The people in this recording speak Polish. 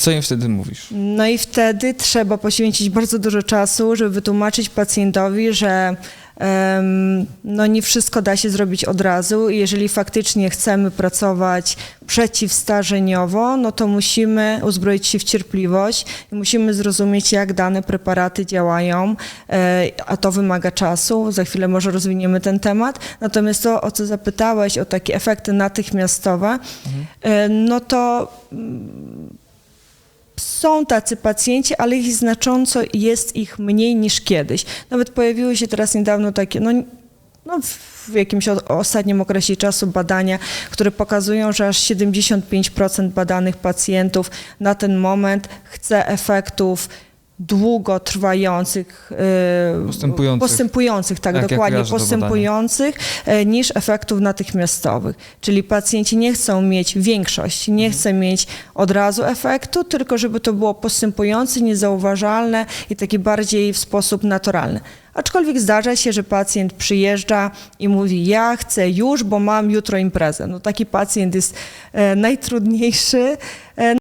co im wtedy mówisz? No i wtedy trzeba poświęcić bardzo dużo czasu, żeby wytłumaczyć pacjentowi, że no nie wszystko da się zrobić od razu. i Jeżeli faktycznie chcemy pracować przeciwstarzeniowo, no to musimy uzbroić się w cierpliwość i musimy zrozumieć, jak dane preparaty działają, e, a to wymaga czasu. Za chwilę może rozwiniemy ten temat. Natomiast to, o co zapytałeś, o takie efekty natychmiastowe, e, no to są tacy pacjenci, ale ich znacząco jest ich mniej niż kiedyś. Nawet pojawiły się teraz niedawno takie, no, no w jakimś ostatnim okresie czasu badania, które pokazują, że aż 75% badanych pacjentów na ten moment chce efektów długotrwających, yy, Postępujących. postępujących tak, Tak, dokładnie, postępujących e, niż efektów natychmiastowych. Czyli pacjenci nie chcą mieć większość, nie chcą mieć od razu efektu, tylko żeby to było postępujące, niezauważalne i taki bardziej w sposób naturalny. Aczkolwiek zdarza się, że pacjent przyjeżdża i mówi: Ja chcę już, bo mam jutro imprezę. No taki pacjent jest e, najtrudniejszy. E,